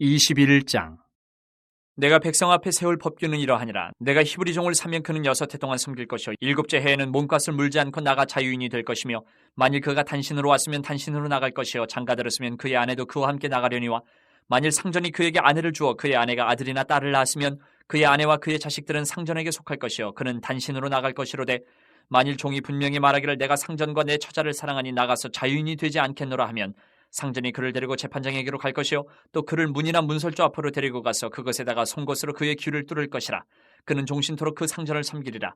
21장. 내가 백성 앞에 세울 법규는 이러하니라. 내가 히브리 종을 사면 그는 여섯 해 동안 섬길 것이요. 일곱째 해에는 몸값을 물지 않고 나가 자유인이 될 것이며 만일 그가 단신으로 왔으면 단신으로 나갈 것이요. 장가 들었으면 그의 아내도 그와 함께 나가려니와 만일 상전이 그에게 아내를 주어 그의 아내가 아들이나 딸을 낳았으면 그의 아내와 그의 자식들은 상전에게 속할 것이요. 그는 단신으로 나갈 것이로되 만일 종이 분명히 말하기를 내가 상전과 내 처자를 사랑하니 나가서 자유인이 되지 않겠노라 하면 상전이 그를 데리고 재판장에게로 갈 것이요. 또 그를 문이나 문설주 앞으로 데리고 가서 그것에다가 송곳으로 그의 귀를 뚫을 것이라. 그는 종신토록 그 상전을 섬기리라.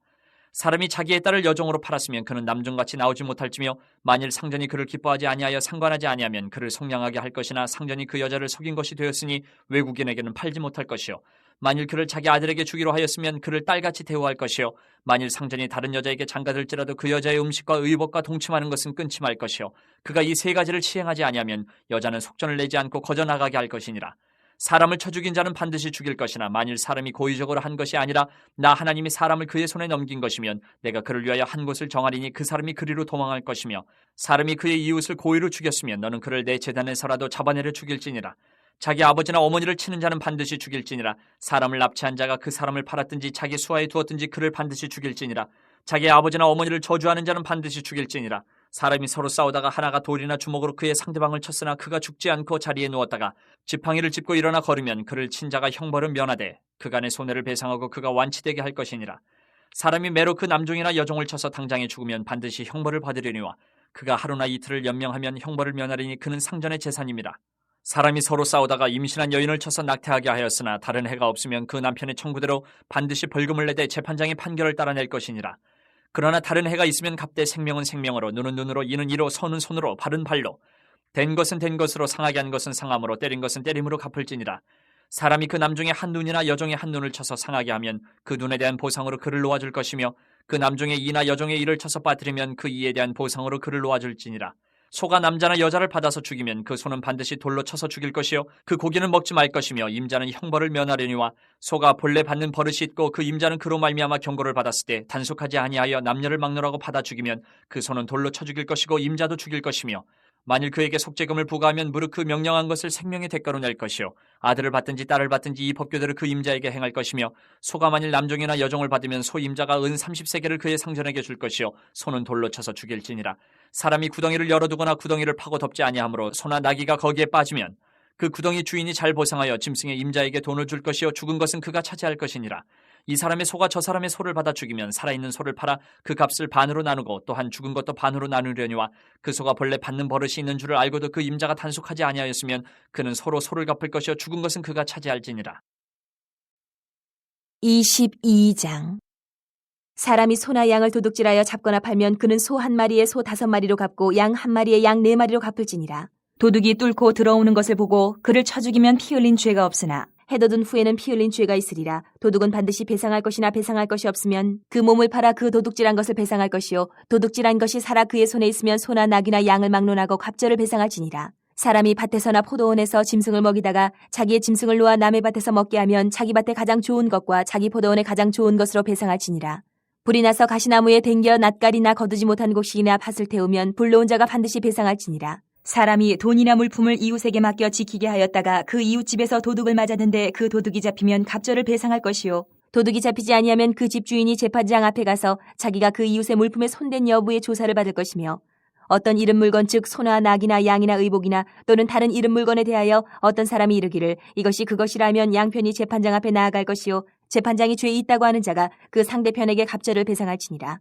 사람이 자기의 딸을 여종으로 팔았으면 그는 남종같이 나오지 못할지며 만일 상전이 그를 기뻐하지 아니하여 상관하지 아니하면 그를 속량하게 할 것이나 상전이 그 여자를 속인 것이 되었으니 외국인에게는 팔지 못할 것이요 만일 그를 자기 아들에게 주기로 하였으면 그를 딸같이 대우할 것이요. 만일 상전이 다른 여자에게 장가들지라도 그 여자의 음식과 의복과 동침하는 것은 끊지 말 것이요. 그가 이 세 가지를 시행하지 아니하면 여자는 속전을 내지 않고 거저 나가게 할 것이니라. 사람을 쳐 죽인 자는 반드시 죽일 것이나 만일 사람이 고의적으로 한 것이 아니라 나 하나님이 사람을 그의 손에 넘긴 것이면 내가 그를 위하여 한 곳을 정하리니 그 사람이 그리로 도망할 것이며 사람이 그의 이웃을 고의로 죽였으면 너는 그를 내 재단에서라도 잡아내려 죽일지니라 자기 아버지나 어머니를 치는 자는 반드시 죽일지니라. 사람을 납치한 자가 그 사람을 팔았든지 자기 수하에 두었든지 그를 반드시 죽일지니라. 자기 아버지나 어머니를 저주하는 자는 반드시 죽일지니라. 사람이 서로 싸우다가 하나가 돌이나 주먹으로 그의 상대방을 쳤으나 그가 죽지 않고 자리에 누웠다가 지팡이를 짚고 일어나 걸으면 그를 친 자가 형벌은 면하되 그간의 손해를 배상하고 그가 완치되게 할 것이니라. 사람이 매로 그 남종이나 여종을 쳐서 당장에 죽으면 반드시 형벌을 받으려니와 그가 하루나 이틀을 연명하면 형벌을 면하리니 그는 상전의 재산입니다. 사람이 서로 싸우다가 임신한 여인을 쳐서 낙태하게 하였으나 다른 해가 없으면 그 남편의 청구대로 반드시 벌금을 내되 재판장의 판결을 따라낼 것이니라. 그러나 다른 해가 있으면 갑대 생명은 생명으로 눈은 눈으로 이는 이로 손은 손으로 발은 발로 된 것은 된 것으로 상하게 한 것은 상함으로 때린 것은 때림으로 갚을지니라. 사람이 그 남중의 한 눈이나 여종의 한 눈을 쳐서 상하게 하면 그 눈에 대한 보상으로 그를 놓아줄 것이며 그 남중의 이나 여종의 이를 쳐서 빠뜨리면 그 이에 대한 보상으로 그를 놓아줄지니라. 소가 남자나 여자를 받아서 죽이면 그 소는 반드시 돌로 쳐서 죽일 것이요. 그 고기는 먹지 말 것이며 임자는 형벌을 면하려니와 소가 본래 받는 버릇이 있고 그 임자는 그로 말미암아 경고를 받았을 때 단속하지 아니하여 남녀를 막노라고 받아 죽이면 그 소는 돌로 쳐 죽일 것이고 임자도 죽일 것이며 만일 그에게 속죄금을 부과하면 무릇 그 명령한 것을 생명의 대가로 낼 것이요. 아들을 받든지 딸을 받든지 이 법규대로 그 임자에게 행할 것이며 소가 만일 남종이나 여종을 받으면 소 임자가 은 30세계를 그의 상전에게 줄 것이요. 소는 돌로 쳐서 죽일지니라. 사람이 구덩이를 열어두거나 구덩이를 파고 덮지 아니하므로 소나 나귀가 거기에 빠지면 그 구덩이 주인이 잘 보상하여 짐승의 임자에게 돈을 줄 것이요. 죽은 것은 그가 차지할 것이니라 이 사람의 소가 저 사람의 소를 받아 죽이면 살아있는 소를 팔아 그 값을 반으로 나누고 또한 죽은 것도 반으로 나누려니와 그 소가 본래 받는 버릇이 있는 줄을 알고도 그 임자가 단속하지 아니하였으면 그는 서로 소를 갚을 것이요 죽은 것은 그가 차지할지니라 22장 사람이 소나 양을 도둑질하여 잡거나 팔면 그는 소 한 마리에 소 다섯 마리로 갚고 양 한 마리에 양 네 마리로 갚을지니라. 도둑이 뚫고 들어오는 것을 보고 그를 쳐 죽이면 피 흘린 죄가 없으나 해돋은 후에는 피 흘린 죄가 있으리라. 도둑은 반드시 배상할 것이나 배상할 것이 없으면 그 몸을 팔아 그 도둑질한 것을 배상할 것이요 도둑질한 것이 살아 그의 손에 있으면 소나 낙이나 양을 막론하고 갑절을 배상할지니라. 사람이 밭에서나 포도원에서 짐승을 먹이다가 자기의 짐승을 놓아 남의 밭에서 먹게 하면 자기 밭에 가장 좋은 것과 자기 포도원에 가장 좋은 것으로 배상할지니라. 불이 나서 가시나무에 댕겨 낯가리나 거두지 못한 곡식이나 밭을 태우면 불러온 자가 반드시 배상할지니라. 사람이 돈이나 물품을 이웃에게 맡겨 지키게 하였다가 그 이웃집에서 도둑을 맞았는데 그 도둑이 잡히면 갑절을 배상할 것이요. 도둑이 잡히지 아니하면 그 집주인이 재판장 앞에 가서 자기가 그 이웃의 물품에 손댄 여부의 조사를 받을 것이며 어떤 이름 물건 즉 소나 낙이나 양이나 의복이나 또는 다른 이름 물건에 대하여 어떤 사람이 이르기를 이것이 그것이라면 양편이 재판장 앞에 나아갈 것이요 재판장이 죄 있다고 하는 자가 그 상대편에게 갑절을 배상할지니라.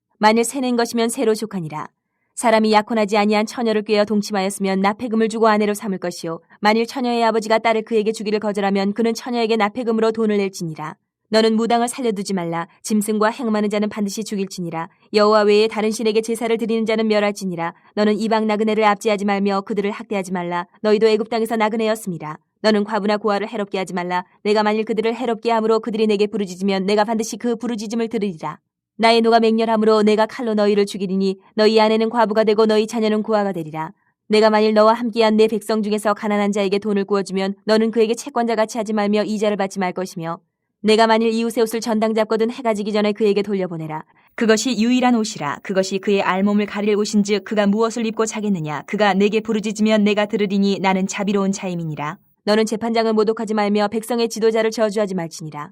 만일 새낸 것이면 새로 족하니라. 사람이 약혼하지 아니한 처녀를 꿰어 동침하였으면 납폐금을 주고 아내로 삼을 것이요. 만일 처녀의 아버지가 딸을 그에게 주기를 거절하면 그는 처녀에게 납폐금으로 돈을 낼지니라. 너는 무당을 살려두지 말라. 짐승과 행하는 자는 반드시 죽일지니라. 여호와 외에 다른 신에게 제사를 드리는 자는 멸할지니라. 너는 이방 나그네를 압제하지 말며 그들을 학대하지 말라. 너희도 애굽 땅에서 나그네였습니다. 너는 과부나 고아를 해롭게 하지 말라. 내가 만일 그들을 해롭게 함으로 그들이 내게 부르짖으면 내가 반드시 그 부르짖음을 들으리라. 나의 노가 맹렬함으로 내가 칼로 너희를 죽이리니 너희 아내는 과부가 되고 너희 자녀는 고아가 되리라. 내가 만일 너와 함께한 내 백성 중에서 가난한 자에게 돈을 구워주면 너는 그에게 채권자 같이 하지 말며 이자를 받지 말 것이며 내가 만일 이웃의 옷을 전당 잡거든 해가 지기 전에 그에게 돌려보내라. 그것이 유일한 옷이라. 그것이 그의 알몸을 가릴 옷인즉 그가 무엇을 입고 자겠느냐. 그가 내게 부르짖으면 내가 들으리니 나는 자비로운 자임이니라. 너는 재판장을 모독하지 말며 백성의 지도자를 저주하지 말지니라.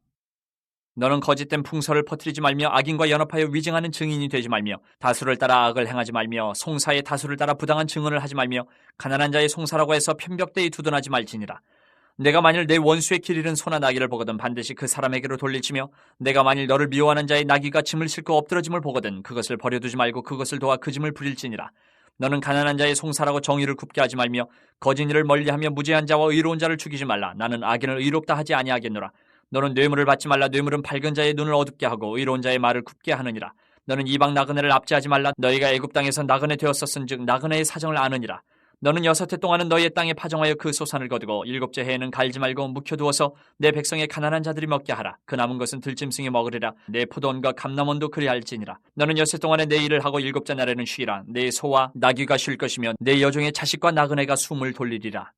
너는 거짓된 풍설을 퍼뜨리지 말며 악인과 연합하여 위증하는 증인이 되지 말며 다수를 따라 악을 행하지 말며 송사의 다수를 따라 부당한 증언을 하지 말며 가난한 자의 송사라고 해서 편벽대에 두둔하지 말지니라. 내가 만일 내 원수의 길 잃은 소나 나귀를 보거든 반드시 그 사람에게로 돌리치며 내가 만일 너를 미워하는 자의 나귀가 짐을 싣고 엎드러짐을 보거든 그것을 버려두지 말고 그것을 도와 그 짐을 부릴지니라. 너는 가난한 자의 송사라고 정의를 굽게 하지 말며 거짓 일을 멀리하며 무죄한 자와 의로운 자를 죽이지 말라. 나는 악인을 의롭다 하지 아니하겠노라 너는 뇌물을 받지 말라 뇌물은 밝은 자의 눈을 어둡게 하고 의로운 자의 말을 굽게 하느니라 너는 이방 나그네를 압제하지 말라 너희가 애굽 땅에서 나그네 되었었은즉 나그네의 사정을 아느니라 너는 여섯 해 동안은 너희의 땅에 파종하여 그 소산을 거두고 일곱째 해에는 갈지 말고 묵혀두어서 내 백성의 가난한 자들이 먹게 하라. 그 남은 것은 들짐승이 먹으리라. 내 포도원과 감남원도 그리할지니라. 너는 여섯 동안에 내 일을 하고 일곱째 날에는 쉬라. 내 소와 나귀가 쉴 것이며 내 여종의 자식과 나그네가 숨을 돌리리라.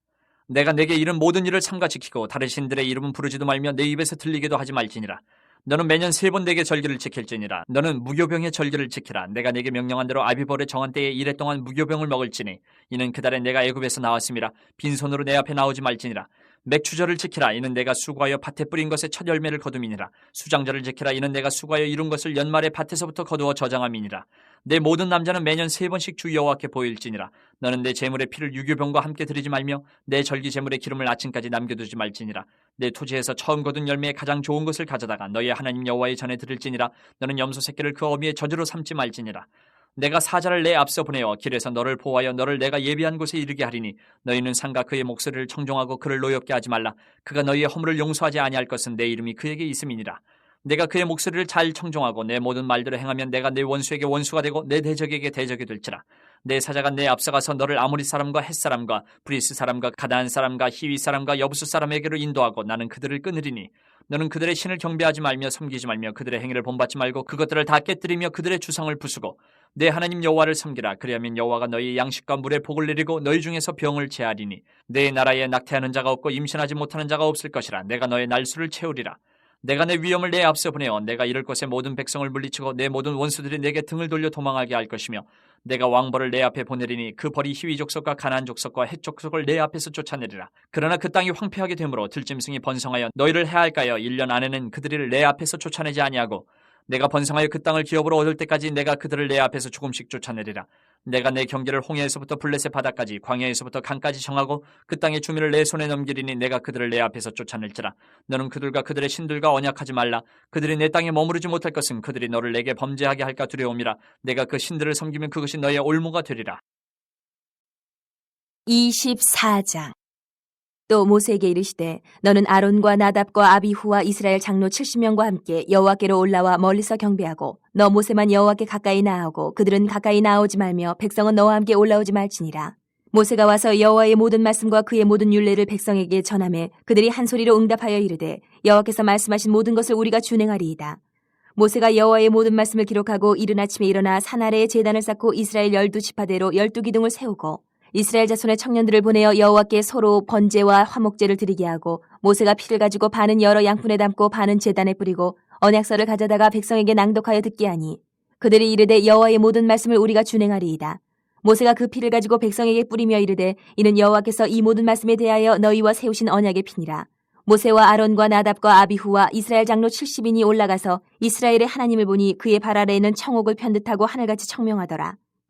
내가 내게 이른 모든 일을 삼가 지키고 다른 신들의 이름은 부르지도 말며 내 입에서 들리게도 하지 말지니라. 너는 매년 세 번 내게 절기를 지킬지니라. 너는 무교병의 절기를 지키라. 내가 내게 명령한 대로 아비벌의 정한 때에 이래 동안 무교병을 먹을지니 이는 그달에 내가 애굽에서 나왔음이라. 빈손으로 내 앞에 나오지 말지니라. 맥추절을 지키라. 이는 내가 수고하여 밭에 뿌린 것의 첫 열매를 거둠이니라. 수장절을 지키라. 이는 내가 수고하여 이룬 것을 연말에 밭에서부터 거두어 저장함이니라. 내 모든 남자는 매년 세 번씩 주 여호와께 보일지니라. 너는 내 재물의 피를 유교병과 함께 드리지 말며 내 절기 재물의 기름을 아침까지 남겨두지 말지니라. 내 토지에서 처음 거둔 열매의 가장 좋은 것을 가져다가 너의 하나님 여호와의 전에 드릴지니라. 너는 염소 새끼를 그 어미의 저주로 삼지 말지니라. 내가 사자를 내 앞서 보내어 길에서 너를 보호하여 너를 내가 예비한 곳에 이르게 하리니 너희는 상가 그의 목소리를 청종하고 그를 노엽게 하지 말라. 그가 너희의 허물을 용서하지 아니할 것은 내 이름이 그에게 있음이니라. 내가 그의 목소리를 잘 청종하고 내 모든 말대로 행하면 내가 내 원수에게 원수가 되고 내 대적에게 대적이 될지라. 내 사자가 내 앞서가서 너를 아모리 사람과 헷 사람과 브리스 사람과 가다한 사람과 히위 사람과 여부수 사람에게로 인도하고 나는 그들을 끊으리니 너는 그들의 신을 경배하지 말며 섬기지 말며 그들의 행위를 본받지 말고 그것들을 다 깨뜨리며 그들의 주상을 부수고 내 하나님 여호와를 섬기라. 그리하면 여호와가 너희 양식과 물에 복을 내리고 너희 중에서 병을 제하리니 내 나라에 낙태하는 자가 없고 임신하지 못하는 자가 없을 것이라. 내가 너의 날수를 채우리라. 내가 내 위엄을 내 앞서 보내어 내가 이럴 것에 모든 백성을 물리치고 내 모든 원수들이 내게 등을 돌려 도망하게 할 것이며 내가 왕벌을 내 앞에 보내리니 그 벌이 희위 족속과 가나안 족속과 헷 족속을 내 앞에서 쫓아내리라. 그러나 그 땅이 황폐하게 되므로 들짐승이 번성하여 너희를 해할까요? 1년 안에는 그들을 내 앞에서 쫓아내지 아니하고 내가 번성하여 그 땅을 기업으로 얻을 때까지 내가 그들을 내 앞에서 조금씩 쫓아내리라. 내가 내 경계를 홍해에서부터 블레셋 바다까지 광야에서부터 강까지 정하고 그 땅의 주민을 내 손에 넘기리니 내가 그들을 내 앞에서 쫓아낼지라. 너는 그들과 그들의 신들과 언약하지 말라. 그들이 내 땅에 머무르지 못할 것은 그들이 너를 내게 범죄하게 할까 두려움이라. 내가 그 신들을 섬기면 그것이 너의 올무가 되리라. 24장 또 모세에게 이르시되 너는 아론과 나답과 아비후와 이스라엘 장로 70명과 함께 여호와께로 올라와 멀리서 경배하고 너 모세만 여호와께 가까이 나아오고 그들은 가까이 나오지 말며 백성은 너와 함께 올라오지 말지니라. 모세가 와서 여호와의 모든 말씀과 그의 모든 율례를 백성에게 전하매 그들이 한 소리로 응답하여 이르되 여호와께서 말씀하신 모든 것을 우리가 준행하리이다. 모세가 여호와의 모든 말씀을 기록하고 이른 아침에 일어나 산 아래에 제단을 쌓고 이스라엘 열두 지파대로 열두 기둥을 세우고 이스라엘 자손의 청년들을 보내어 여호와께 서로 번제와 화목제를 드리게 하고 모세가 피를 가지고 반은 여러 양푼에 담고 반은 제단에 뿌리고 언약서를 가져다가 백성에게 낭독하여 듣게 하니 그들이 이르되 여호와의 모든 말씀을 우리가 준행하리이다. 모세가 그 피를 가지고 백성에게 뿌리며 이르되 이는 여호와께서 이 모든 말씀에 대하여 너희와 세우신 언약의 피니라. 모세와 아론과 나답과 아비후와 이스라엘 장로 70인이 올라가서 이스라엘의 하나님을 보니 그의 발 아래에는 청옥을 편듯하고 하늘같이 청명하더라.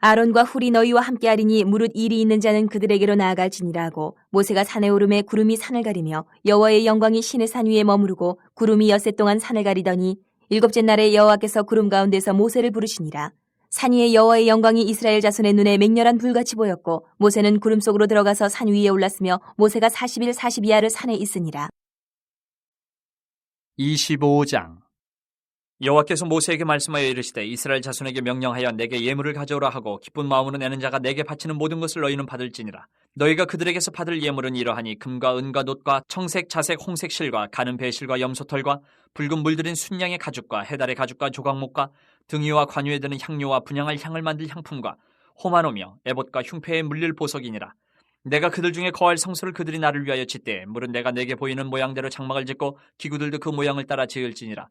아론과 훌이 너희와 함께하리니 무릇 일이 있는 자는 그들에게로 나아갈지니라 하고. 모세가 산에 오름에 구름이 산을 가리며 여호와의 영광이 신의 산 위에 머무르고 구름이 엿새 동안 산을 가리더니 일곱째 날에 여호와께서 구름 가운데서 모세를 부르시니라. 산 위에 여호와의 영광이 이스라엘 자손의 눈에 맹렬한 불같이 보였고 모세는 구름 속으로 들어가서 산 위에 올랐으며 모세가 40일 42야를 산에 있으니라. 25장 여호와께서 모세에게 말씀하여 이르시되 이스라엘 자손에게 명령하여 내게 예물을 가져오라 하고 기쁜 마음으로 내는 자가 내게 바치는 모든 것을 너희는 받을지니라. 너희가 그들에게서 받을 예물은 이러하니 금과 은과 놋과 청색 자색 홍색 실과 가는 배실과 염소털과 붉은 물들인 순양의 가죽과 해달의 가죽과 조각목과 등유와 관유에 드는 향료와 분양할 향을 만들 향품과 호마노며 에봇과 흉패에 물릴 보석이니라. 내가 그들 중에 거할 성소를 그들이 나를 위하여 짓되 물은 내가 내게 보이는 모양대로 장막을 짓고 기구들도 그 모양을 따라 지을지니라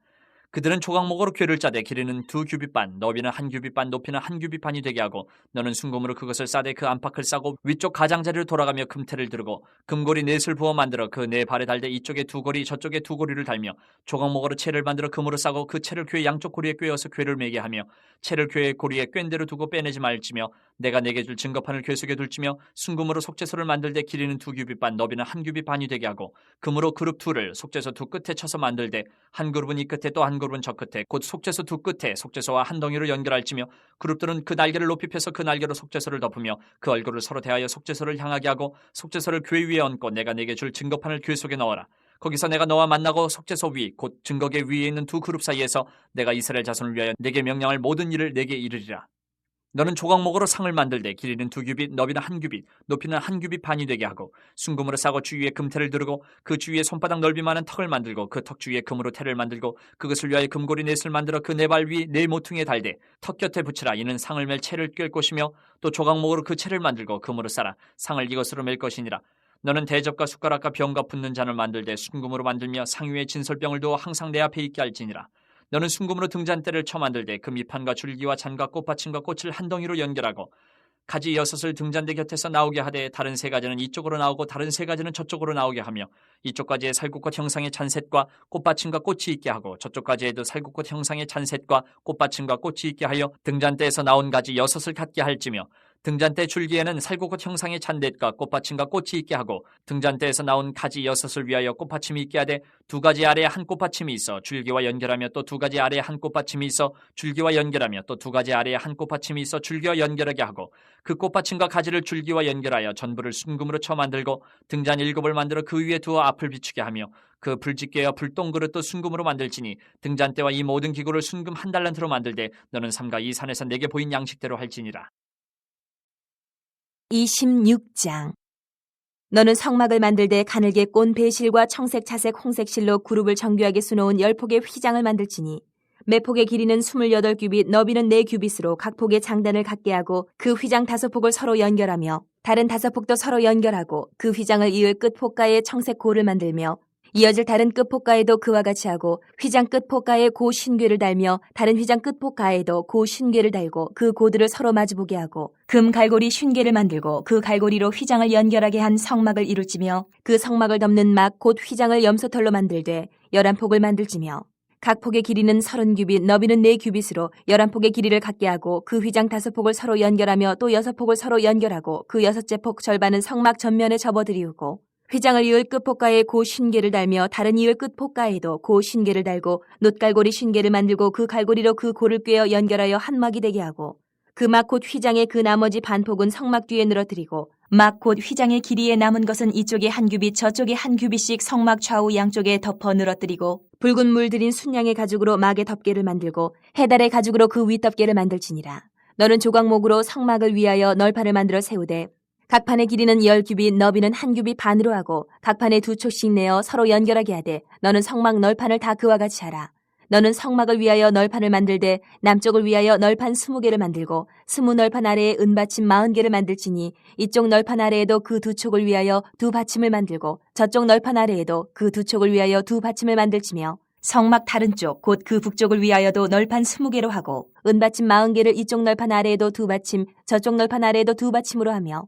그들은 조각목으로 궤를 짜되 길이는 두 규빗 반, 너비는 한 규빗 반, 높이는 한 규빗 반이 되게 하고 너는 순금으로 그것을 싸되 그 안팎을 싸고 위쪽 가장자리로 돌아가며 금태를 두르고 금고리 넷을 부어 만들어 그 네 발에 달되 이쪽에 두 고리 저쪽에 두 고리를 달며 조각목으로 채를 만들어 금으로 싸고 그 채를 궤 양쪽 고리에 꿰어서 궤를 매게 하며 채를 궤의 고리에 꿰인 대로 두고 빼내지 말지며 내가 내게 줄 증거판을 궤 속에 둘지며 순금으로 속죄소를 만들되 길이는 두 규빗 반, 너비는 한 규빗 반이 되게 하고 금으로 그룹 둘을 속죄소 두 끝에 쳐서 만들되 한 그룹은 이 끝에 또한 그룹은 저 끝에 곧 속죄소 두 끝에 속죄소와 한 덩이로 연결할지며 그룹들은 그 날개를 높이 펴서 그 날개로 속죄소를 덮으며 그 얼굴을 서로 대하여 속죄소를 향하게 하고 속죄소를 궤 위에 얹고 내가 내게 줄 증거판을 궤 속에 넣어라. 거기서 내가 너와 만나고 속죄소 위 곧 증거계 위에 있는 두 그룹 사이에서 내가 이스라엘 자손을 위하여 내게 명령할 모든 일을 내게 이르리라. 너는 조각목으로 상을 만들되 길이는 두 규빗, 너비는 한 규빗, 높이는 한 규빗 반이 되게 하고 순금으로 싸고 주위에 금태를 두르고 그 주위에 손바닥 넓이만한 턱을 만들고 그 턱 주위에 금으로 태를 만들고 그것을 위하여 금고리 넷을 만들어 그 네 발 위 네 모퉁이에 달되 턱 곁에 붙이라. 이는 상을 멜 채를 꿰 것이며 또 조각목으로 그 채를 만들고 금으로 싸라. 상을 이것으로 멜 것이니라. 너는 대접과 숟가락과 병과 붓는 잔을 만들되 순금으로 만들며 상 위에 진설병을 두어 항상 내 앞에 있게 할지니라 너는 순금으로 등잔대를 쳐 만들되 그 밑판과 줄기와 잔과 꽃받침과 꽃을 한 덩이로 연결하고 가지 여섯을 등잔대 곁에서 나오게 하되 다른 세 가지는 이쪽으로 나오고 다른 세 가지는 저쪽으로 나오게 하며 이쪽 가지에 살구꽃 형상의 잔셋과 꽃받침과 꽃이 있게 하고 저쪽 가지에도 살구꽃 형상의 잔셋과 꽃받침과 꽃이 있게 하여 등잔대에서 나온 가지 여섯을 갖게 할지며 등잔대 줄기에는 살구꽃 형상의 잔댓과 꽃받침과 꽃이 있게 하고 등잔대에서 나온 가지 여섯을 위하여 꽃받침이 있게 하되 두 가지 아래에 한 꽃받침이 있어 줄기와 연결하며 또 두 가지 아래에 한 꽃받침이 있어 줄기와 연결하며 또 두 가지 아래에 한 꽃받침이 있어 줄기와 연결하게 하고 그 꽃받침과 가지를 줄기와 연결하여 전부를 순금으로 쳐 만들고 등잔 일곱을 만들어 그 위에 두어 앞을 비추게 하며 그 불집게와 불똥그릇도 순금으로 만들지니 등잔대와 이 모든 기구를 순금 한 달란트로 만들되 너는 삼가 이 산에서 내게 보인 양식대로 할지니라 26장. 너는 성막을 만들되 가늘게 꼰 배실과 청색, 자색, 홍색 실로 그룹을 정교하게 수놓은 열 폭의 휘장을 만들지니 매 폭의 길이는 28규빗, 너비는 4규빗으로 각 폭의 장단을 갖게 하고 그 휘장 다섯 폭을 서로 연결하며 다른 다섯 폭도 서로 연결하고 그 휘장을 이을 끝 폭가에 청색 고를 만들며 이어질 다른 끝 폭가에도 그와 같이 하고 휘장 끝 폭가에 고 신궤를 달며 다른 휘장 끝 폭가에도 고 신궤를 달고 그 고들을 서로 마주보게 하고 금 갈고리 쉰궤를 만들고 그 갈고리로 휘장을 연결하게 한 성막을 이룰지며 그 성막을 덮는 막 곧 휘장을 염소털로 만들되 열한 폭을 만들지며 각 폭의 길이는 서른 규빗, 너비는 네 규빗으로 열한 폭의 길이를 갖게 하고 그 휘장 다섯 폭을 서로 연결하며 또 여섯 폭을 서로 연결하고 그 여섯째 폭 절반은 성막 전면에 접어들이우고 휘장을 이을 끝폭가에 고 신계를 달며 다른 이을 끝폭가에도 고 신계를 달고 놋갈고리 신계를 만들고 그 갈고리로 그 고를 꿰어 연결하여 한 막이 되게 하고 그 막곧 휘장의 그 나머지 반폭은 성막 뒤에 늘어뜨리고 막곧 휘장의 길이에 남은 것은 이쪽에 한 규빗 저쪽에 한 규빗씩 성막 좌우 양쪽에 덮어 늘어뜨리고 붉은 물 들인 순양의 가죽으로 막의 덮개를 만들고 해달의 가죽으로 그 윗덮개를 만들지니라. 너는 조각목으로 성막을 위하여 널판을 만들어 세우되 각 판의 길이는 열 규빗, 너비는 한 규빗 반으로 하고 각 판에 두 촉씩 내어 서로 연결하게 하되 너는 성막 널판을 다 그와 같이 하라. 너는 성막을 위하여 널판을 만들되 남쪽을 위하여 널판 스무 개를 만들고 스무 널판 아래에 은받침 마흔 개를 만들지니 이쪽 널판 아래에도 그 두 촉을 위하여 두 받침을 만들고 저쪽 널판 아래에도 그 두 촉을 위하여 두 받침을 만들지며 성막 다른 쪽 곧 그 북쪽을 위하여도 널판 20개로 하고 은받침 40개를 이쪽 널판 아래에도 두 받침 저쪽 널판 아래에도 두 받침으로 하며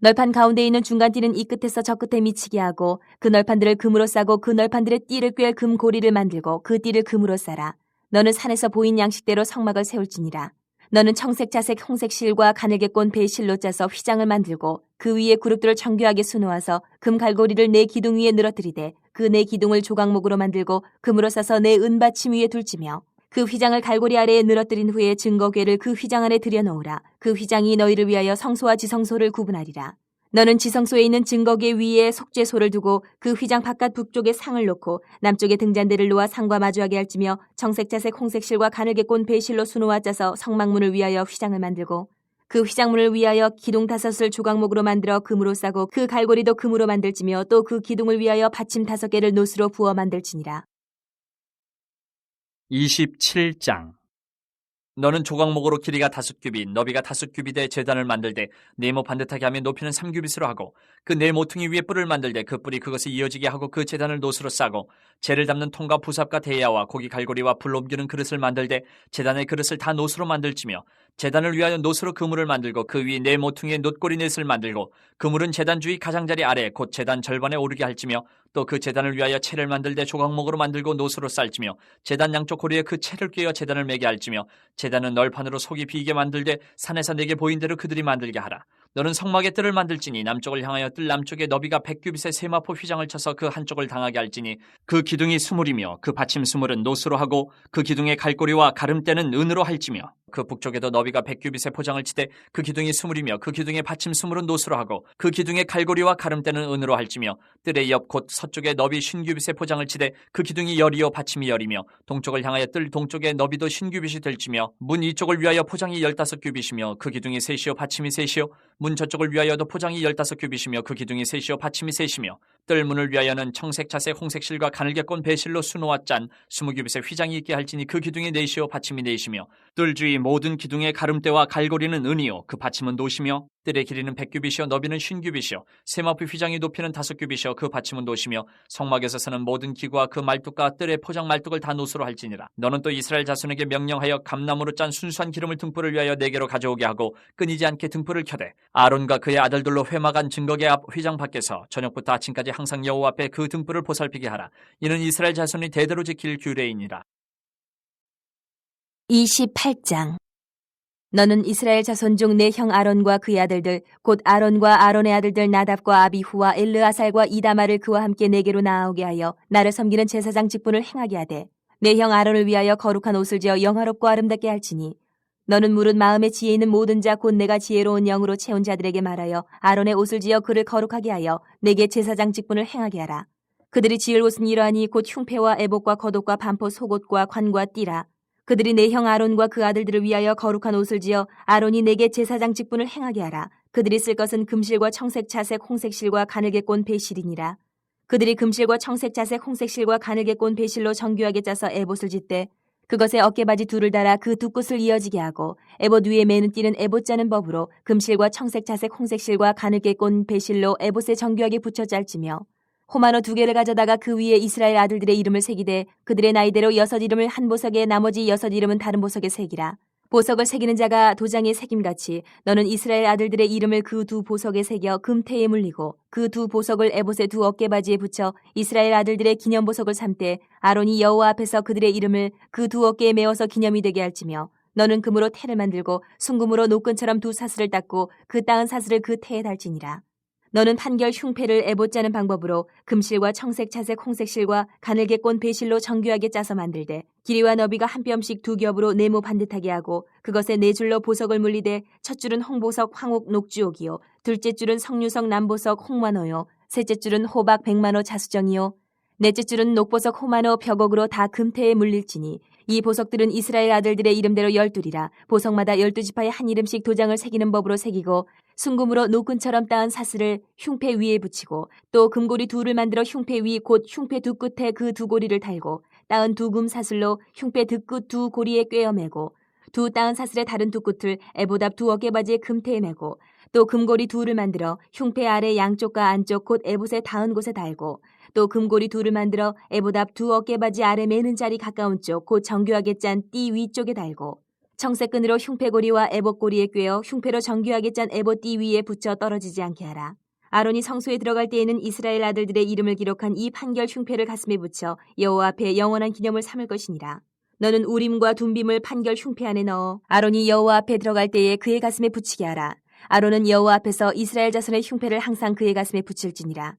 널판 가운데 있는 중간 띠는 이 끝에서 저 끝에 미치게 하고 그 널판들을 금으로 싸고 그 널판들의 띠를 꿰 금고리를 만들고 그 띠를 금으로 싸라. 너는 산에서 보인 양식대로 성막을 세울지니라. 너는 청색, 자색, 홍색 실과 가늘게 꼰 배실로 짜서 휘장을 만들고 그 위에 그룹들을 정교하게 수놓아서 금 갈고리를 내 기둥 위에 늘어뜨리되 그 내 기둥을 조각목으로 만들고 금으로 싸서 내 은받침 위에 둘지며 그 휘장을 갈고리 아래에 늘어뜨린 후에 증거궤를 그 휘장 안에 들여놓으라. 그 휘장이 너희를 위하여 성소와 지성소를 구분하리라. 너는 지성소에 있는 증거궤 위에 속죄소를 두고 그 휘장 바깥 북쪽에 상을 놓고 남쪽에 등잔대를 놓아 상과 마주하게 할지며 청색, 자색, 홍색 실과 가늘게 꼰 배실로 수놓아 짜서 성막문을 위하여 휘장을 만들고 그 휘장문을 위하여 기둥 다섯을 조각목으로 만들어 금으로 싸고 그 갈고리도 금으로 만들지며 또 그 기둥을 위하여 받침 다섯 개를 노스로 부어 만들지니라. 27장. 너는 조각목으로 길이가 다섯 규빗, 너비가 다섯 규빗의 재단을 만들되 네모 반듯하게 하며 높이는 3규빗으로 하고 그 네 모퉁이 위에 뿔을 만들되 그 뿔이 그것을 이어지게 하고 그 재단을 노스로 싸고 재를 담는 통과 부삽과 대야와 고기 갈고리와 불 옮기는 그릇을 만들되 재단의 그릇을 다 노스로 만들지며 재단을 위하여 노스로 그물을 만들고 그 위 네 모퉁이의 놋고리 넷을 만들고 그물은 재단 주위 가장자리 아래 곧 재단 절반에 오르게 할지며 또 그 재단을 위하여 채를 만들되 조각목으로 만들고 노스로 쌀지며 재단 양쪽 고리에 그 채를 꿰어 재단을 매게 할지며 재단은 널판으로 속이 비게 만들되 산에서 내게 보인 대로 그들이 만들게 하라. 너는 성막의 뜰을 만들지니 남쪽을 향하여 뜰 남쪽에 너비가 백규빗의 세마포 휘장을 쳐서 그 한쪽을 당하게 할지니 그 기둥이 스물이며 그 받침 스물은 노스로 하고 그 기둥의 갈고리와 가름대는 은으로 할지며 그 북쪽에도 너비가 백규빗의 포장을 치되 그 기둥이 스물이며 그 기둥의 받침 스물은 노스로 하고 그 기둥의 갈고리와 가름대는 은으로 할지며 뜰의 옆 곧 서쪽에 너비 쉰규빗의 포장을 치되 그 기둥이 열이요 받침이 열이며 동쪽을 향하여 뜰 동쪽에 너비도 쉰규빗이 될지며 문 이쪽을 위하여 포장이 열다섯 규빗이며 그 기둥이 셋이요 받침이 셋이요 문 저쪽을 위하여도 포장이 열다섯 규빗이며 그 기둥이 셋이요 받침이 셋이며 뜰 문을 위하여는 청색, 자색, 홍색 실과 가늘게 꼰 배실로 수놓아 짠 스무 규빗의 휘장이 있게 할지니 그 기둥이 넷이요 받침이 넷이며 뜰 주위 모든 기둥의 가름대와 갈고리는 은이요. 그 받침은 노시며 뜰의 길이는 백규빗이요 너비는 쉰규빗이요 세마포 휘장이 높이는 다섯 규빗이요 그 받침은 노시며 성막에서 서는 모든 기구와 그 말뚝과 뜰의 포장 말뚝을 다 노수로 할지니라. 너는 또 이스라엘 자손에게 명령하여 감나무로 짠 순수한 기름을 등불을 위하여 내게로 가져오게 하고 끊이지 않게 등불을 켜되 아론과 그의 아들들로 회막한 증거계 앞 휘장 밖에서 저녁부터 아침까지 항상 여호와 앞에 그 등불을 보살피게 하라. 이는 이스라엘 자손이 대대로 지킬 규례이니라. 28장 너는 이스라엘 자손 중 내 형 아론과 그의 아들들 곧 아론과 아론의 아들들 나답과 아비후와 엘르아살과 이다마를 그와 함께 내게로 나아오게 하여 나를 섬기는 제사장 직분을 행하게 하되 내 형 아론을 위하여 거룩한 옷을 지어 영화롭고 아름답게 할지니 너는 무릇 마음에 지혜 있는 모든 자 곧 내가 지혜로운 영으로 채운 자들에게 말하여 아론의 옷을 지어 그를 거룩하게 하여 내게 제사장 직분을 행하게 하라. 그들이 지을 옷은 이러하니 곧 흉패와 애복과 겉옷과 반포 속옷과 관과 띠라 그들이 내 형 아론과 그 아들들을 위하여 거룩한 옷을 지어 아론이 내게 제사장 직분을 행하게 하라. 그들이 쓸 것은 금실과 청색, 자색, 홍색 실과 가늘게 꼰 배실이니라. 그들이 금실과 청색, 자색, 홍색 실과 가늘게 꼰 배실로 정교하게 짜서 에봇을 짓되 그것에 어깨바지 둘을 달아 그 두 끝을 이어지게 하고 에봇 위에 매는 띠는 에봇 짜는 법으로 금실과 청색, 자색, 홍색 실과 가늘게 꼰 배실로 에봇에 정교하게 붙여 짤지며 호마노 두 개를 가져다가 그 위에 이스라엘 아들들의 이름을 새기되 그들의 나이대로 여섯 이름을 한 보석에 나머지 여섯 이름은 다른 보석에 새기라. 보석을 새기는 자가 도장에 새김같이 너는 이스라엘 아들들의 이름을 그 두 보석에 새겨 금태에 물리고 그 두 보석을 에봇의 두 어깨바지에 붙여 이스라엘 아들들의 기념 보석을 삼되 아론이 여호와 앞에서 그들의 이름을 그 두 어깨에 메어서 기념이 되게 할지며 너는 금으로 태를 만들고 순금으로 노끈처럼 두 사슬을 닦고 그 따은 사슬을 그 태에 달지니라. 너는 판결 흉패를 에봇 짜는 방법으로 금실과 청색, 자색, 홍색 실과 가늘게 꼰 배실로 정교하게 짜서 만들되 길이와 너비가 한 뼘씩 두 겹으로 네모 반듯하게 하고 그것에 네 줄로 보석을 물리되 첫 줄은 홍보석, 황옥, 녹주옥이요. 둘째 줄은 성류석, 남보석, 홍만호요. 셋째 줄은 호박, 백만호, 자수정이요. 넷째 줄은 녹보석, 호만호, 벽옥으로 다 금태에 물릴지니 이 보석들은 이스라엘 아들들의 이름대로 열둘이라 보석마다 열두 지파의 한 이름씩 도장을 새기는 법으로 새기고 순금으로 노끈처럼 따은 사슬을 흉패 위에 붙이고 또 금고리 둘을 만들어 흉패 위 곧 흉패 두 끝에 그 두 고리를 달고 따은 두 금 사슬로 흉패 득끝 두 고리에 꿰어 매고 두 따은 사슬의 다른 두 끝을 에보답 두 어깨바지에 금태에 매고 또 금고리 둘을 만들어 흉패 아래 양쪽과 안쪽 곧 에봇의 닿은 곳에 달고 또 금고리 둘을 만들어 에보답 두 어깨바지 아래 매는 자리 가까운 쪽 곧 정교하게 짠 띠 위쪽에 달고 청색끈으로 흉패고리와 에봇고리에 꿰어 흉패로 정교하게 짠 에봇 띠 위에 붙여 떨어지지 않게 하라. 아론이 성소에 들어갈 때에는 이스라엘 아들들의 이름을 기록한 이 판결 흉패를 가슴에 붙여 여호와 앞에 영원한 기념을 삼을 것이니라. 너는 우림과 둠빔을 판결 흉패 안에 넣어 아론이 여호와 앞에 들어갈 때에 그의 가슴에 붙이게 하라. 아론은 여호와 앞에서 이스라엘 자손의 흉패를 항상 그의 가슴에 붙일지니라.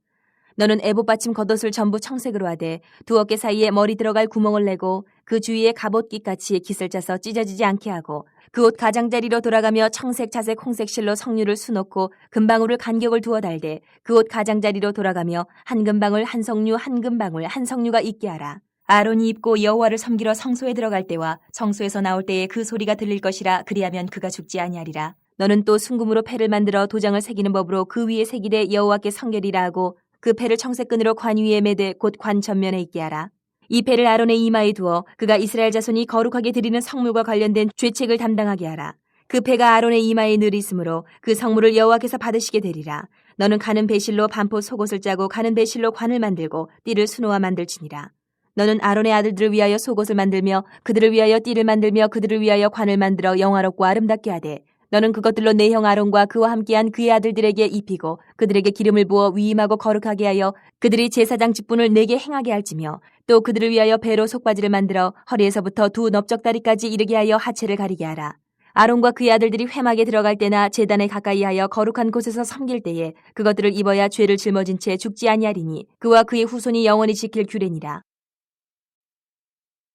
너는 에봇 받침 겉옷을 전부 청색으로 하되 두 어깨 사이에 머리 들어갈 구멍을 내고 그 주위에 갑옷깃같이 깃을 짜서 찢어지지 않게 하고 그 옷 가장자리로 돌아가며 청색, 자색, 홍색 실로 석류를 수놓고 금방울을 간격을 두어 달되 그 옷 가장자리로 돌아가며 한 금방울 한 석류 한 금방울 한 석류가 있게 하라. 아론이 입고 여호와를 섬기러 성소에 들어갈 때와 성소에서 나올 때에 그 소리가 들릴 것이라 그리하면 그가 죽지 아니하리라. 너는 또 순금으로 패를 만들어 도장을 새기는 법으로 그 위에 새기되 여호와께 성결이라 하고 그 패를 청색끈으로 관 위에 매되 곧 관 전면에 있게 하라. 이 패를 아론의 이마에 두어 그가 이스라엘 자손이 거룩하게 드리는 성물과 관련된 죄책을 담당하게 하라. 그 패가 아론의 이마에 늘 있으므로 그 성물을 여호와께서 받으시게 되리라. 너는 가는 배실로 반포 속옷을 짜고 가는 배실로 관을 만들고 띠를 수놓아 만들지니라. 너는 아론의 아들들을 위하여 속옷을 만들며 그들을 위하여 띠를 만들며 그들을 위하여 관을 만들어 영화롭고 아름답게 하되 너는 그것들로 내 형 아론과 그와 함께한 그의 아들들에게 입히고 그들에게 기름을 부어 위임하고 거룩하게 하여 그들이 제사장 직분을 내게 행하게 할지며 또 그들을 위하여 배로 속바지를 만들어 허리에서부터 두 넓적다리까지 이르게 하여 하체를 가리게 하라. 아론과 그의 아들들이 회막에 들어갈 때나 제단에 가까이 하여 거룩한 곳에서 섬길 때에 그것들을 입어야 죄를 짊어진 채 죽지 아니하리니 그와 그의 후손이 영원히 지킬 규례니라.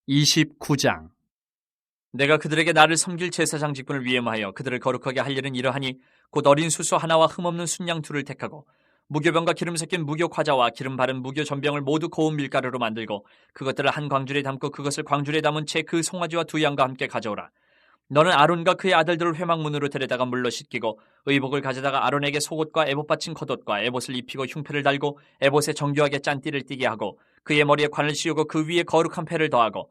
29장 내가 그들에게 나를 섬길 제사장 직분을 위임하여 그들을 거룩하게 할 일은 이러하니 곧 어린 수수 하나와 흠없는 순양 둘을 택하고 무교병과 기름 섞인 무교 과자와 기름 바른 무교 전병을 모두 고운 밀가루로 만들고 그것들을 한 광줄에 담고 그것을 광줄에 담은 채 그 송아지와 두 양과 함께 가져오라. 너는 아론과 그의 아들들을 회막문으로 데려다가 물로 씻기고 의복을 가져다가 아론에게 속옷과 에봇 받친 겉옷과 에봇을 입히고 흉패를 달고 에봇에 정교하게 짠 띠를 띠게 하고 그의 머리에 관을 씌우고 그 위에 거룩한 패를 더하고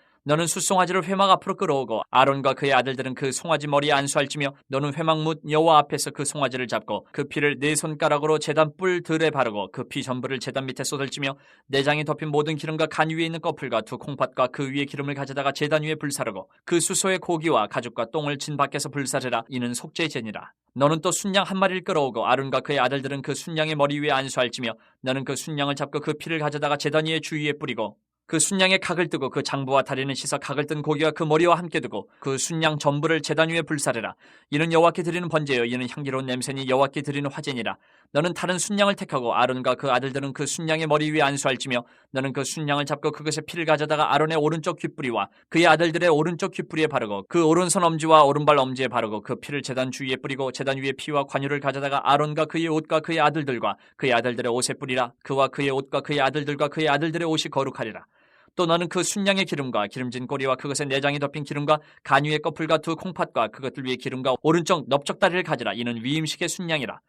너는 숫송아지를 회막 앞으로 끌어오고 아론과 그의 아들들은 그 송아지 머리에 안수할지며 너는 회막문 여호와 앞에서 그 송아지를 잡고 그 피를 네 손가락으로 제단 뿔 들에 바르고 그 피 전부를 제단 밑에 쏟을지며 내장이 덮인 모든 기름과 간 위에 있는 꺼풀과 두 콩팥과 그 위에 기름을 가져다가 제단 위에 불사르고 그 수소의 고기와 가죽과 똥을 진 밖에서 불사르라. 이는 속죄제니라. 너는 또 순양 한 마리를 끌어오고 아론과 그의 아들들은 그 순양의 머리 위에 안수할지며 너는 그 순양을 잡고 그 피를 가져다가 제단 위에 주위에 뿌리고 그 순양의 각을 뜨고 그 장부와 다리는 씻어 각을 뜬 고기와 그 머리와 함께 두고 그 순양 전부를 제단 위에 불사르라. 이는 여호와께 드리는 번제요. 이는 향기로운 냄새니 여호와께 드리는 화제니라. 너는 다른 순양을 택하고 아론과 그 아들들은 그 순양의 머리 위에 안수할지며 너는 그 순양을 잡고 그것의 피를 가져다가 아론의 오른쪽 귓뿌리와 그의 아들들의 오른쪽 귓뿌리에 바르고 그 오른손 엄지와 오른발 엄지에 바르고 그 피를 제단 주위에 뿌리고 제단 위에 피와 관유를 가져다가 아론과 그의 옷과 그의 아들들과 그의 아들들의 옷에 뿌리라. 그와 그의 옷과 그의 아들들과 그의 아들들의 옷이 거룩하리라 또 너는 그 순양의 기름과 기름진 꼬리와 그것의 내장이 덮인 기름과 간유의 꺼풀과 두 콩팥과 그것들 위에 기름과 오른쪽 넓적다리를 가지라. 이는 위임식의 순양이라.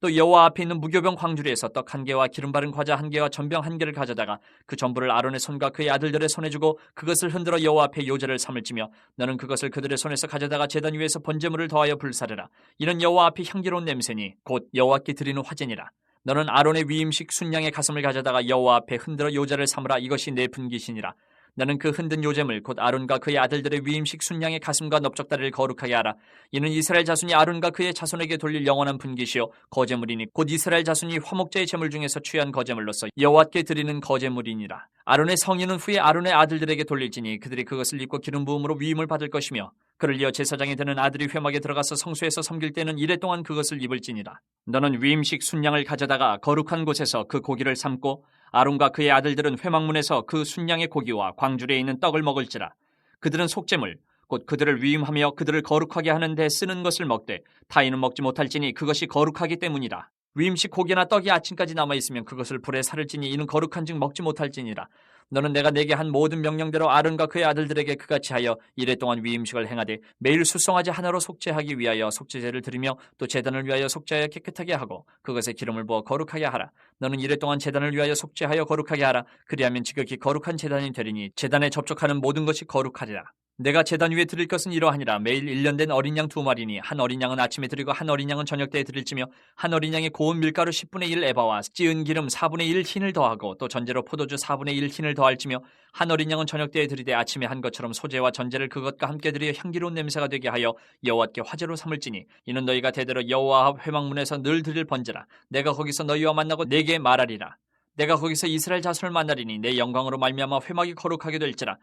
또 여호와 앞에 있는 무교병 광주리에서 떡 한 개와 기름 바른 과자 한 개와 전병 한 개를 가져다가 그 전부를 아론의 손과 그의 아들들의 손에 주고 그것을 흔들어 여호와 앞에 요제를 삼을 지며 너는 그것을 그들의 손에서 가져다가 제단 위에서 번제물을 더하여 불사르라. 이는 여호와 앞에 향기로운 냄새니 곧 여호와께 드리는 화제니라 너는 아론의 위임식 순양의 가슴을 가져다가 여호와 앞에 흔들어 요제를 삼으라. 이것이 내 분기신이라 너는 그 흔든 요제물 곧 아론과 그의 아들들의 위임식 순양의 가슴과 넓적다리를 거룩하게 하라. 이는 이스라엘 자손이 아론과 그의 자손에게 돌릴 영원한 분기시요. 거제물이니 곧 이스라엘 자손이 화목제의 제물 중에서 취한 거제물로서 여호와께 드리는 거제물이니라. 아론의 성인은 후에 아론의 아들들에게 돌릴지니 그들이 그것을 입고 기름 부음으로 위임을 받을 것이며 그를 이어 제사장이 되는 아들이 회막에 들어가서 성소에서 섬길 때는 이래 동안 그것을 입을지니라. 너는 위임식 순양을 가져다가 거룩한 곳에서 그 고기를 삶고 아론과 그의 아들들은 회막문에서 그 순양의 고기와 광줄에 있는 떡을 먹을지라. 그들은 속죄물 곧 그들을 위임하며 그들을 거룩하게 하는 데 쓰는 것을 먹되 타인은 먹지 못할지니 그것이 거룩하기 때문이라. 위임식 고기나 떡이 아침까지 남아 있으면 그것을 불에 살을지니 이는 거룩한즉 먹지 못할지니라. 너는 내가 내게 한 모든 명령대로 아론과 그의 아들들에게 그같이 하여 이래 동안 위임식을 행하되 매일 수송아지 하나로 속죄하기 위하여 속죄제를 드리며 또 제단을 위하여 속죄하여 깨끗하게 하고 그것에 기름을 부어 거룩하게 하라. 너는 이래 동안 제단을 위하여 속죄하여 거룩하게 하라. 그리하면 지극히 거룩한 제단이 되리니 제단에 접촉하는 모든 것이 거룩하리라. 내가 제단 위에 드릴 것은 이러하니라. 매일 1년 된 어린 양 두 마리니 한 어린 양은 아침에 드리고 한 어린 양은 저녁 때에 드릴지며 한 어린 양에 고운 밀가루 10분의 1 에바와 찌은 기름 4분의 1 흰을 더하고 또 전제로 포도주 4분의 1 흰을 더할지며 한 어린 양은 저녁 때에 드리되 아침에 한 것처럼 소재와 전제를 그것과 함께 드려 향기로운 냄새가 되게 하여 여호와께 화제로 삼을지니 이는 너희가 대대로 여호와 앞 회막문에서 늘 드릴 번제라. 내가 거기서 너희와 만나고 내게 말하리라. 내가 거기서 이스라엘 자손을 만나리니 내 영광으로 말미암아 회막이 거룩하게 될지라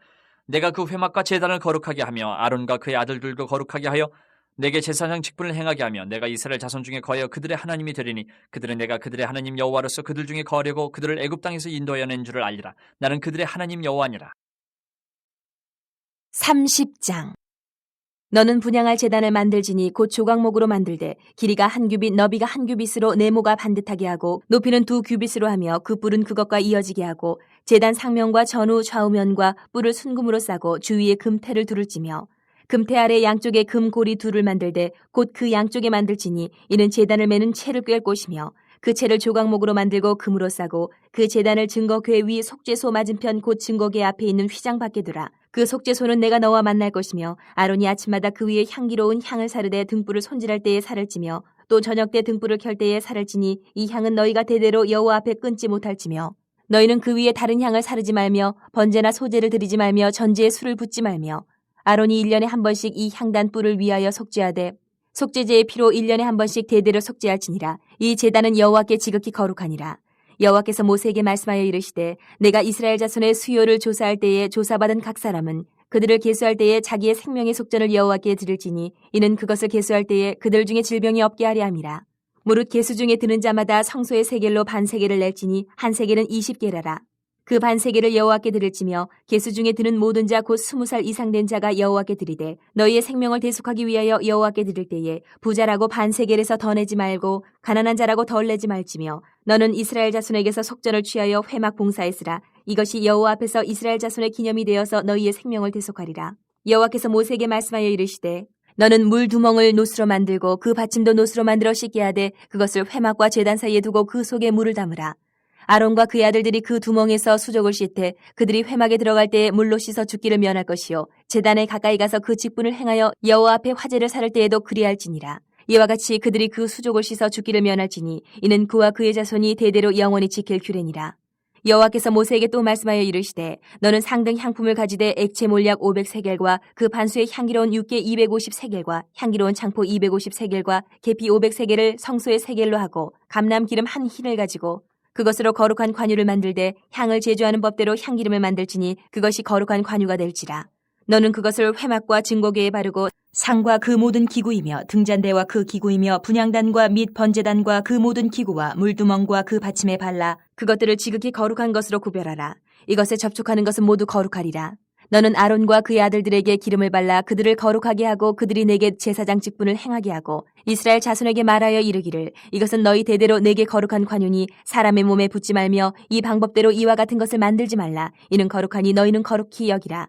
내가 그 회막과 제단을 거룩하게 하며 아론과 그의 아들들도 거룩하게 하여 내게 제사장 직분을 행하게 하며 내가 이스라엘 자손 중에 거하여 그들의 하나님이 되리니 그들은 내가 그들의 하나님 여호와로서 그들 중에 거하려고 그들을 애굽 땅에서 인도하여 낸 줄을 알리라. 나는 그들의 하나님 여호와니라. 30장. 너는 분양할 재단을 만들지니 곧 조각목으로 만들되 길이가 한 규빗 너비가 한 규빗으로 네모가 반듯하게 하고 높이는 두 규빗으로 하며 그 뿔은 그것과 이어지게 하고 재단 상면과 전후 좌우면과 뿔을 순금으로 싸고 주위에 금태를 두를지며 금태 아래 양쪽에 금고리 둘을 만들되 곧 그 양쪽에 만들지니 이는 재단을 매는 채를 꿰을 곳이며 그 채를 조각목으로 만들고 금으로 싸고 그 재단을 증거궤 위 속죄소 맞은편 곧 증거궤 앞에 있는 휘장 밖에 두라. 그 속죄소는 내가 너와 만날 것이며 아론이 아침마다 그 위에 향기로운 향을 사르되 등불을 손질할 때에 살을 찌며 또 저녁 때 등불을 켤 때에 살을 찌니 이 향은 너희가 대대로 여호와 앞에 끊지 못할지며 너희는 그 위에 다른 향을 사르지 말며 번제나 소제를 드리지 말며 전제에 술을 붓지 말며 아론이 일년에 한 번씩 이 향단 뿔을 위하여 속죄하되 속죄제의 피로 일년에 한 번씩 대대로 속죄할지니라. 이 제단은 여호와께 지극히 거룩하니라. 여호와께서 모세에게 말씀하여 이르시되 내가 이스라엘 자손의 수요를 조사할 때에 조사받은 각 사람은 그들을 계수할 때에 자기의 생명의 속전을 여호와께 드릴지니 이는 그것을 계수할 때에 그들 중에 질병이 없게 하려 함이라 무릇 계수 중에 드는 자마다 성소의 세겔로 반 세겔을 낼지니 한 세겔은 20개라라. 그 반세계를 여호와께 드릴지며 계수 중에 드는 모든 자 곧 스무 살 이상 된 자가 여호와께 드리되 너희의 생명을 대속하기 위하여 여호와께 드릴 때에 부자라고 반세겔에서 더 내지 말고 가난한 자라고 덜 내지 말지며 너는 이스라엘 자손에게서 속전을 취하여 회막 봉사했으라. 이것이 여호와 앞에서 이스라엘 자손의 기념이 되어서 너희의 생명을 대속하리라. 여호와께서 모세에게 말씀하여 이르시되 너는 물 두멍을 노스로 만들고 그 받침도 노스로 만들어 씻게 하되 그것을 회막과 제단 사이에 두고 그 속에 물을 담으라. 아론과 그의 아들들이 그 두멍에서 수족을 씻되 그들이 회막에 들어갈 때에 물로 씻어 죽기를 면할 것이요. 제단에 가까이 가서 그 직분을 행하여 여호와 앞에 화제를 사를 때에도 그리할지니라. 이와 같이 그들이 그 수족을 씻어 죽기를 면할지니 이는 그와 그의 자손이 대대로 영원히 지킬 규례니라 여호와께서 모세에게 또 말씀하여 이르시되 너는 상등 향품을 가지되 액체 몰약 500세겔과 그 반수의 향기로운 육개 250세겔과 향기로운 창포 250세겔과 계피 500세겔을 성소의 세겔로 하고 감람 기름 한 흰을 가지고 그것으로 거룩한 관유를 만들되 향을 제조하는 법대로 향기름을 만들지니 그것이 거룩한 관유가 될지라. 너는 그것을 회막과 증거궤에 바르고 상과 그 모든 기구이며 등잔대와 그 기구이며 분양단과 및 번제단과 그 모든 기구와 물두멍과 그 받침에 발라 그것들을 지극히 거룩한 것으로 구별하라. 이것에 접촉하는 것은 모두 거룩하리라. 너는 아론과 그의 아들들에게 기름을 발라 그들을 거룩하게 하고 그들이 내게 제사장 직분을 행하게 하고 이스라엘 자손에게 말하여 이르기를 이것은 너희 대대로 내게 거룩한 관윤이 사람의 몸에 붙지 말며 이 방법대로 이와 같은 것을 만들지 말라 이는 거룩하니 너희는 거룩히 여기라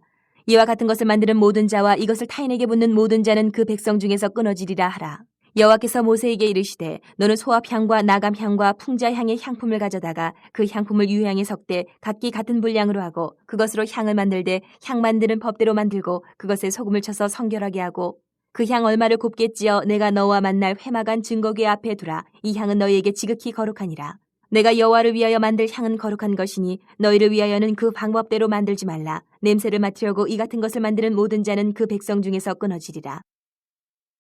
이와 같은 것을 만드는 모든 자와 이것을 타인에게 붙는 모든 자는 그 백성 중에서 끊어지리라 하라. 여호와께서 모세에게 이르시되 너는 소합향과 나감향과 풍자향의 향품을 가져다가 그 향품을 유향에 섞되 각기 같은 분량으로 하고 그것으로 향을 만들되 향 만드는 법대로 만들고 그것에 소금을 쳐서 성결하게 하고 그 향 얼마를 곱게 찌어 내가 너와 만날 회막안 증거궤 앞에 두라. 이 향은 너희에게 지극히 거룩하니라 내가 여호와를 위하여 만들 향은 거룩한 것이니 너희를 위하여는 그 방법대로 만들지 말라. 냄새를 맡으려고 이 같은 것을 만드는 모든 자는 그 백성 중에서 끊어지리라